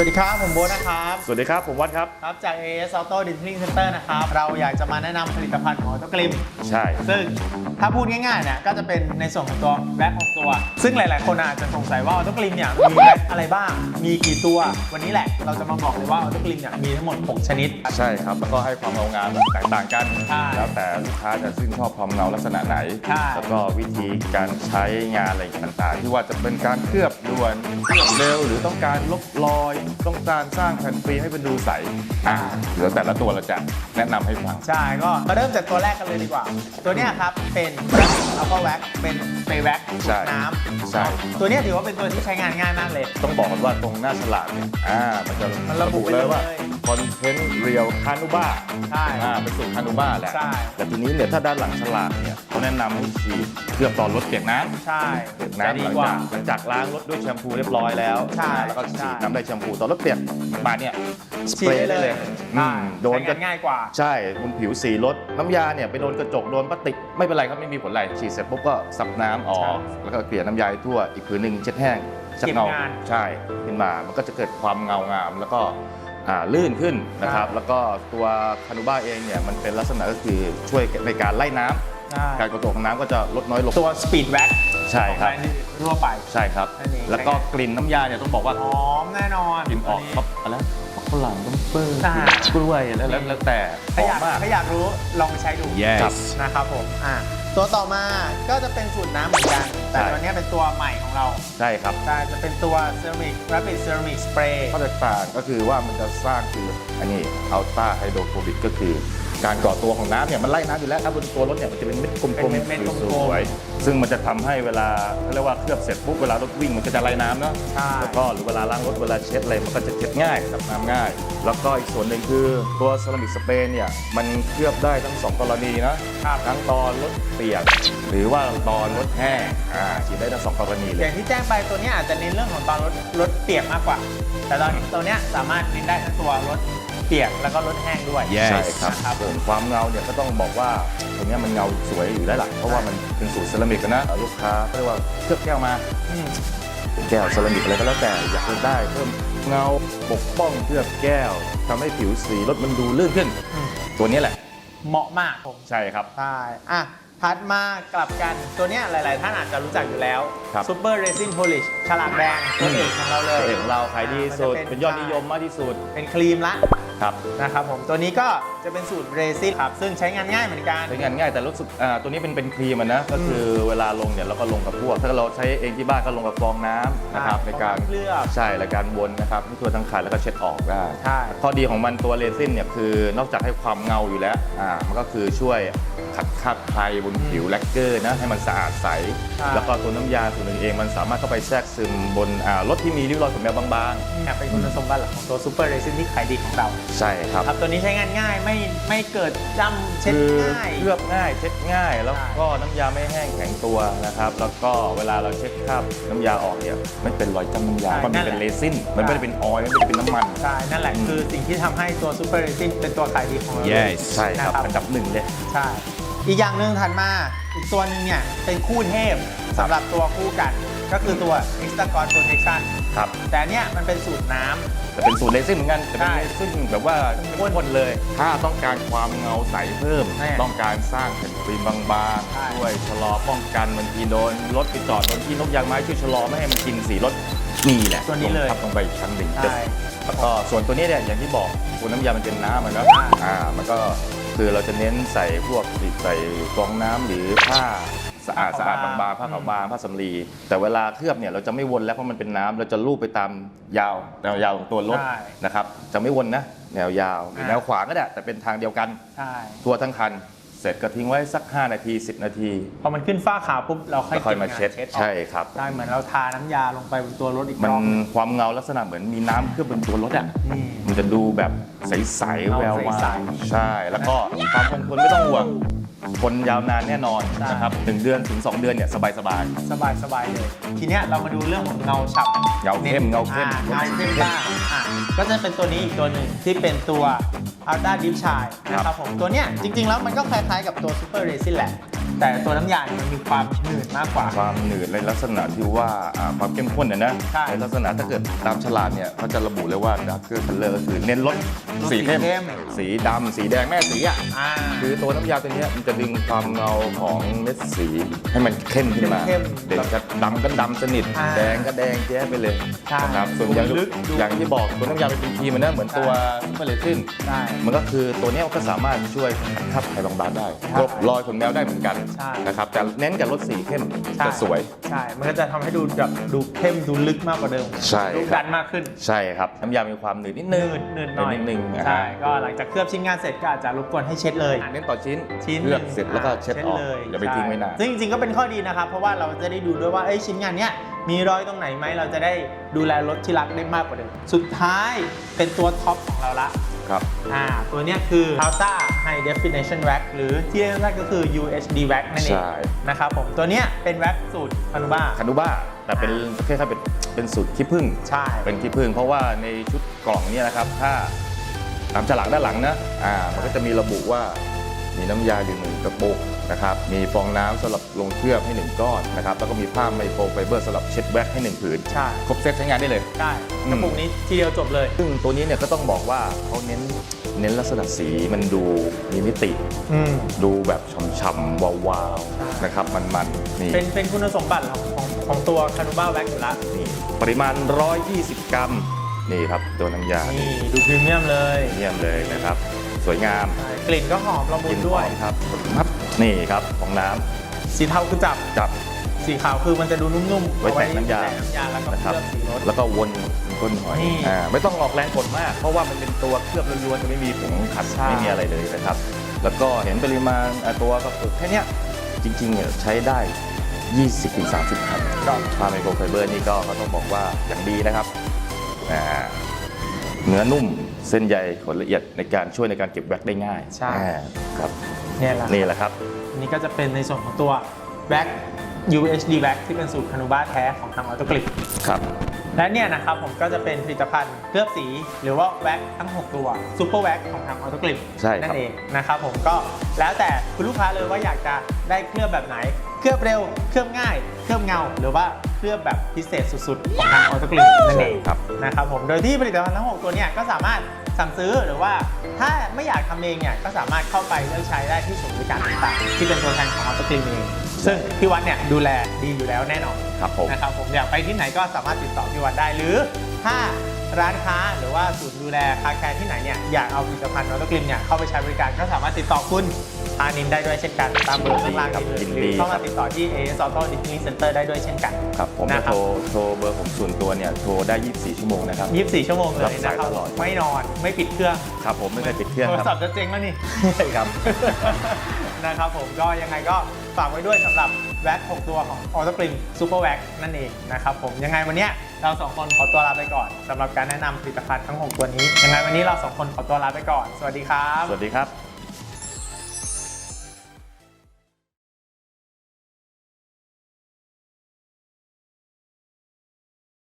สวัสดีครับ ผมโบ๊ทนะครับ สวัสดีครับ ผมวัดครับ ครับจาก AS Auto Detailing Center นะครับ เราอยากจะมาแนะนำผลิตภัณฑ์ของ Auto Glim ใช่ ซึ่งถ้าพูดง่ายๆเนี่ยก็จะเป็นในส่วนของตัวแว็กของตัว ซึ่งหลายๆ คนอาจจะสงสัยว่า Auto Glim เนี่ยมีแว็กอะไรบ้าง มีกี่ตัว วันนี้แหละเราจะมาบอกเลยว่า Auto Glim เนี่ยมีทั้งหมด 6 ชนิด ใช่ครับ แล้วก็ให้ความเงางามแตกต่างกัน ใช่แล้วแต่ลูกค้าจะชื่นชอบความเงาลักษณะไหน ใช่ แล้วก็วิธีการใช้งานอะไรต่างๆ ที่ว่าจะเป็นการเคลือบด่วนเคลือบเร็วหรือต้องการลบรอยต้องการสร้างแผ่นฟิล์มให้เป็นดูใสอ่าเดี๋ยวแต่ละตัวเราจะแนะนำให้ฟัง ใช่ก็มาเริ่มจากตัวแรกกันเลยดีกว่า ตัวเนี้ยครับเป็นอัลฟาแว็กเป็นสเปรย์แว็กใช่น้ำใช่ ตัวเนี้ยถือว่าเป็นตัวที่ใช้งานง่ายมากเลย ต้องบอกกันว่าตรงหน้าฉลากเนี่ยอ่า มันจะมันระบุไปเลยว่าเลยคอนเทนต์เรียวคานูบ้าใช่อ่าเป็นสูตรคานูบ้าแหละใช่ แต่ทีนี้เนี่ยถ้าด้านหลังฉลากเนี่ยเขาแนะนำให้ฉีดเคลือบตอนรถเปียกน้ำ ใช่เปียกจะน้ำดีหลังกว่า จากหลังจากล้างรถด้วยแชมพูเรียบร้อยแล้วใช่อ่าแล้วก็ใช่ ฉีดน้ำได้แชมพูตอนรถเปียกมาเนี่ยสฉีเปดรได้ย์เลได้ยเลยอืมโดนใช้ก็งานง่ายกว่า ใช่บนผิวสีรถน้ำยาเนี่ยไปโดนกระจกโดนพลาสติกไม่เป็นไรครับไม่มีผลอะไรฉีดเสร็จปุ๊บก็ซับน้ำออกใช่แล้วก็เกลี่ยน้ำยาให้ทั่วอีกผืนหนึ่งเช็ดแห้งชักเก็บเงางานใช่ขึ้นมามันก็จะเกิดความเงางามแล้วก็อ่าลื่นขึ้นนะครับใช่แล้วก็ตัวคานูบ้าเองเนี่ยมันเป็นลักษณะก็คือช่วยในการไล่น้ำ ใช่ การกระตุกของน้ำก็จะลดน้อยลง ตัวสปีดแว็กใช่ครับ ทั่วไป ใช่ครับนั่นเองแล้วก็กลิ่นน้ำยาเนี่ยต้องบอกว่าหอมแน่นอนกลิ่นออกครับอะไรฝรั่งต้มเปิ้ลใช่กล้วยแล้วแล้วแล้วแต่หถ้าออยามกมาก ถ้าอยากรู้ลองไปใช้ดูครับนะครับผมอะ ตัวต่อมาก็จะเป็นสูตรน้ำเหมือนกัน แต่ใช่ตัวเนี้ยเป็นตัวใหม่ของเราใช่ครับใช่จะเป็นตัว Ceramic Rapid Ceramic Spray ข้อแตกต่างก็คือว่ามันจะสร้างคืออันนี้อัลต้าไฮโดรโฟบิกก็คือ การก่อตัวของน้ำเนี่ยมันไล่น้ำอยู่แล้วครับบนตัวรถเนี่ยมันจะเป็นเม็ดกลเป็นมเม็ดเม็ดๆกลมๆ สวยๆซึ่งมันจะทำให้เวลาเขาเรียกว่าเคลือบเสร็จปุ๊บเวลารถวิ่งมันก็จะไล่น้ำเนาะ ใช่ แล้วก็หรือเวลาล้างรถเวลาเช็ดอะไรมันก็จะเช็ดง่ายดับน้ำง่าย แล้วก็อีกส่วนหนึ่งคือตัวเซรามิกสเปรย์เนี่ยมันเคลือบได้ทั้งสองกรณีนะครับทั้งตอนรถเปียก หรือว่าตอนรถแห้งอ่าฉีดได้ทั้งสองกรณีเลอย ย่างที่แจ้งไปตัวเนี้ยอาจจะเน้นเรื่องของตอนรถรถเปียกมากกว่า แต่ตอนตัวเนี้ยสามารถเน้นได้ทั้งตัวรถเปียกแล้วก็รถแห้งด้วยใช่ครับครับส่วนความเงาเนี่ยก็ต้องบอกว่าตัวเนี้ยมันเงาสวยอยู่ได้หละเพราะว่ามันเป็นสูตรเซรามิกอะนะลูกค้าก็เรียกว่าเคลือบแก้วมาอืม เป็นแก้วเซรามิกอะไรก็แล้วแต่อยากจะได้เพิ่มเงาปกป้องเคลือบแก้วทำให้ผิวสีรถมันดูลื่นขึ้น อืม ตัวนี้แหละ เหมาะมากผมใช่ครับ ใช่อะถัดมากลับกันตัวเนี้ยหลาย ๆ ท่านอาจจะรู้จักอยู่แล้วครับ Super Resin Polish ฉลากแดงตัวเอกของเราเลยตัวเอกของเราขายดีสุดมัจะเป็นยอดนิยมมากที่สุด เป็นครีมละ ครับนะครับผมตัวนี้ก็จะเป็นสูตรเรซินครับซึ่งใช้งานง่ายเหมือนกัน ใช้งานง่ายแต่รู้สึกอ่าตัวนี้เป็นเป็นครีมอะนะก็คือเวลาลงเนี่ยเราก็ลงกับพวก ถ้าเราใช้เองที่บ้านก็ลงกับฟองน้ำนะครับใช่ในการเคลือบใช่และการวนนะครับให้ทั่วทั้งคันแล้วก็เช็ดออกได้ใช่ ข้อดีของมันตัวเรซินเนี่ยคือนอกจากให้ความเงาอยู่แล้วอ่ามันก็คือช่วย ขัดคราบใครบนผิวแลกเกอร์นะให้มันสะอาดใสใช่แล้วก็ตัวน้ำยาส่วนหนึ่งเองมันสามารถเข้าไปแทรกซึมบนอ่ารถที่มีริ้วรอยขนแมวบางเนี่ยเป็นคุณสมบัติหลักของตัว Super Resin ที่ขายดีของเรา ๆ ใช่ครับ ครับ ตัวนี้ใช้งานง่ายไม่ไม่เกิดจำเช็ดคือง่าย เคลือบง่ายเช็ดง่าย แล้วใช่ก็น้ำยาไม่แห้งแข็งตัวนะครับ แล้วก็เวลาเราเช็ดคราบน้ำยาออกเนี่ยไม่เป็นรอยจำน้ำยาเพราะมันเป็นเรซินมันไม่ได้เป็นออยล์ไม่ได้เป็นน้ำมัน ใช่นั่นแหละอืมคือสิ่งที่ทำให้ตัว Super Resin เป็นตัวขายดีของเราใช่ครับ นะครับ อันดับหนึ่งเลย ใช่ อีกอย่างหนึ่งถัดมาอีกตัวหนึ่งเนี่ยเป็นคู่เทพสำหรับตัวคู่กัน ก็คือตัว Extra g o n Protection ครับ แต่อันเนี้ยมันเป็นสูตรน้ำแต่เป็นสูตรเลซินเหมือนกันแต่เป็นใช่เลซินแบบว่าเข้มข้นเลย ถ้าต้องการความเงาใสเพิ่มแน่ต้องการสร้างแผ่นฟิล์มบางใช่ๆช่วยชะลอป้องกันบางทีโดนรถไปจอดโดนที่นกยางไม้ช่วยชะลอไม่ให้มันกินสีรถนี่แหละตัวนี้เลยทับลงไปอีกชั้นหนึ่งใช่แล้วก็ส่วนตัวนี้เนี่ยอย่างที่บอกตัวน้ำยามันเป็นน้ำมันเนาะใช่อ่ามันก็ คือเราจะเน้นใส่พวกใส่ฟองน้ำหรือผ้าสะอาดสะอาดบางๆผ้าขาวบางผ้าสำลีแต่เวลาเคลือบเนี่ยเราจะไม่วนแล้วเพราะมันเป็นน้ำเราจะลูบไปตามยาวแนวยาวของตัวรถใช่ นะครับจะไม่วนนะแนวยาวหรืออ่าแนวขวางก็ได้แต่เป็นทางเดียวกัน ใช่ทั่วทั้งคัน เสร็จก็ทิ้งไว้สัก 5 นาที 10 นาทีพอมันขึ้นฝ้าขาวปุ๊บเราค่อยแล้วค่อยมาก็บงนเช็ดออกใช่ครับ ได้เหมือนเราทาน้ำยาลงไปบนตัวรถอีกมัรนอบหนึ่ง ความเงาลักษณะเหมือนมีน้ำเคลือบบนตัวรถอะนี่มัน จะดูแบบใสๆเงาแวววาใสวๆใช่ แล้วก็ความคงทนไม่ต้องห่วงทนยาวนานแน่นอนใช่นะครับหนึ่งเดือนถึง 2 เดือนเนี่ยสบายสบายสบายเลย ทีเนี้ยเรามาดูเรื่องของเงาฉับเงาเข้มเงาเข้มอ่เงาเข้มบ้างอะก็จะเป็นตัวนี้อีกตัวหนึ่งที่เป็นตัว Ultra Deep Shine นะครับผมตัวเนี้ยจริงๆแล้วมันก็คล้ายๆกับตัว Super Resin แหละ แต่ตัวน้ำยาเนี่ยมันมีความหนืดมากกว่า ความหนืดในลักษณะที่ว่าอ่าความเข้มข้นเนี่ยนะใช่ในลักษณะถ้าเกิดตามฉลากเนี่ยเขาจะระบุเลยว่าดาร์คเกอร์คัลเลอร์ก็คือเน้นลดลดสีเข้มสีเข้ม สีดำสีแดงแม่สีอะอ่าคือตัวน้ำยาตัวเนี้ยมันจะดึงความเงาของเม็ดสีให้มันเข้มขึ้นมาเข้มๆเด็กก็ดำก็ดำสนิท อ่าแดงก็แดงแจ๊ะไปเลยใช่นะครับส่วนอย่างดูลึกดูอย่างที่บอกตัวน้ำยาเป็นครีมมันนะเหมือนตัวซุปเปอร์เลซินใช่ มันก็คือตัวเนี้ยมันก็สามารถช่วยขับไขบางๆได้ใช่กลบรอยขนแมวได้เหมือนกันใช่นะครับแต่เน้นกับรถสีเข้มใช่ จะสวย ใช่ มันก็จะทำให้ดูแบบดูเข้มดูลึกมากกว่าเดิมใช่ดูครับ ดันมากขึ้นใช่ครับน้ำยามีความหนืดนิดหนึนืงดหนืดหน่อยนิดนึงนะใช่ฮะก็หลังจากเคลือบชิ้นงานเสร็จก็อาจจะรบกวนให้เช็ดเลย เน้นต่อชิ้นชิ้นเลือกเสร็จแล้วก็เช็ดออกเลยอย่าไปทิ้งไว้นาน ซึ่งจริงๆ ก็เป็นข้อดีนะครับ เพราะว่าเราจะได้ดูด้วยว่าเอ้ยชิ้นงานเนี้ยมีรอยตรงไหนไหม เราจะได้ดูแลรถที่รักได้มากกว่าเดิม สุดท้ายเป็นตัวท็อปของเราละ ครับอ่าตัวเนี้ยคือ Alta High Definition Wax หรือที่เรียกง่ายๆก็คือ UHD Wax นั่นเองใช่นะครับผมตัวเนี้ยเป็นแว็กสูตรคานุบ้าคานูบ้าแต่เป็นแค่แค่เป็นเป็นสูตรขี้ผึ้งใช่เป็นขี้ผึ้งเพราะว่าในชุดกล่องเนี่ยนะครับถ้าตามฉลากด้านหลังนะอ่ามันก็จะมีระบุว่า มีน้ำยาอยู่หนึ่งกระปุกนะครับ มีฟองน้ำสำหรับลงเคลือบให้หนึ่งก้อนนะครับ แล้วก็มีผ้าไมโครไฟเบอร์สำหรับเช็ดแว็กให้หนึ่งผืน ใช่ ครบเซตใช้งานได้เลยใช่อืมกระปุกนี้ทีเดียวจบเลย ซึ่งตัวนี้เนี่ยก็ต้องบอกว่าเขาเน้นเน้นลักษณะสีมันดูมีมิติอืมดูแบบฉ่ำๆวาวใช่ๆนะครับมันๆนี่เป็นเป็นคุณสมบัติของของของตัวคานุบ้าแว็กอยู่ละนี่ปริมาณ 120 กรัมนี่ครับตัวน้ำยานี่ดูพรีเมียมเลยเยี่ยมเลยนะครับ สวยงามใช่กลิ่นก็หอมละมุกลินนหด้วอยมครับครับนี่ครับของน้สีเทาคือจับำจับ สีขาวคือมันจะดูนุ่มๆไว้แต่งน้ำยาแต่น้ำยาแล้วก็นะคเครับลือบสีรถแล้วก็วนก้นหอยนี่ อ่าไม่ต้องออกแรงกดมาก เพราะว่ามันเป็นตัวเคลือบล้วนๆจะไม่มีผงขัดใช่ไม่มีอะไรเลยนะครับ แล้วก็เห็นปริมาณอ่าตัวกระปุกแค่เนี้ยจริงๆเนี่ยใช้ได้ 20-30ครั้งครับผ้าไมโครไฟเบอร์นี่ก็เขาต้องบอกว่าอย่างดีนะครับอ่าเนื้อนุ่มเส้นใยขนละเอียดในการช่วยในการเก็บแว็กได้ง่ายใช่ อ่าครับเนี่ยแหละนี่แหละครับ อันนี้ก็จะเป็นในส่วนของตัวแว็ก UHD Wax ที่เป็นสูตรคานุบ้าแท้ของทางออโตกลิป ครับและเนี่ยนะครับผมก็จะเป็นผลิตภัณฑ์เคลือบสีหรือว่าแว็กทั้ง 6 ตัวซูเปอร์แว็กของทางออโตกลิปใช่ครับนั่นเองนะครับผมก็แล้วแต่คุณลูกค้าเลยว่าอยากจะได้เคลือบแบบไหน เคลือบเร็ว เคลือบง่าย เคลือบเงา หรือว่า เคลือบแบบพิเศษสุดๆ ของทางออโตกลิปนั่นเองครับนะครับผมโดยที่ผลิตภัณฑ์ทั้ง 6 ตัวเนี่ยก็สามารถสั่งซื้อหรือว่าถ้าไม่อยากทำเองเนี่ยก็สามารถเข้าไปเลือกใช้ได้ที่ศูนย์บริการต่างๆที่เป็นตัวแทนของออโตกลิปเองซึ่งพี่วัดเนี่ยดูแลดีอยู่แล้วแน่นอนครับผมนะครับผมอยากไปที่ไหนก็สามารถติดต่อพี่วัดได้หรือ ถ้าร้านค้าหรือว่าศูนย์ดูแลคาแคร์ที่ไหนเนี่ยอยากเอาผลิตภัณฑ์นอตกลิมเนี่ยเข้าไปใช้บริการก็สามารถติดต่อคุณ อานินได้ด้วยเช่นกันตามเบอร์ข้างล่างนี้เลยยินหดีรือเข้าครัมาบ ติดต่อที่ AS Auto Distribution Center ได้ด้วยเช่นกัน ครับผมนะจะครับ โทรโทรเบอร์ผมส่วนตัวเนี่ยโทรได้ 24 ชั่วโมงนะครับ 24 ชั่วโมงเลยรับสานะยครับตลอด ไม่นอนไม่ปิดเครื่องครับผมไม่เคยปิดเครื่องโทรครับศัพท์จะเจ๊งแล้วนี่ ใช่ครับ นะครับผมก็ยังไงก็ฝากไว้ด้วยสำหรับแว็ก6ตัวของ Auto Clean Super Wax นั่นเองนะครับผมยังไงวันเนี้ยเราสองคนขอตัวลาไปก่อนสำหรับการแนะนำผลิตภัณฑ์ทั้ง 6 ตัวนี้ ยังไงวันนี้เราสองคนขอตัวลาไปก่อน สวัสดีครับ สวัสดีครับ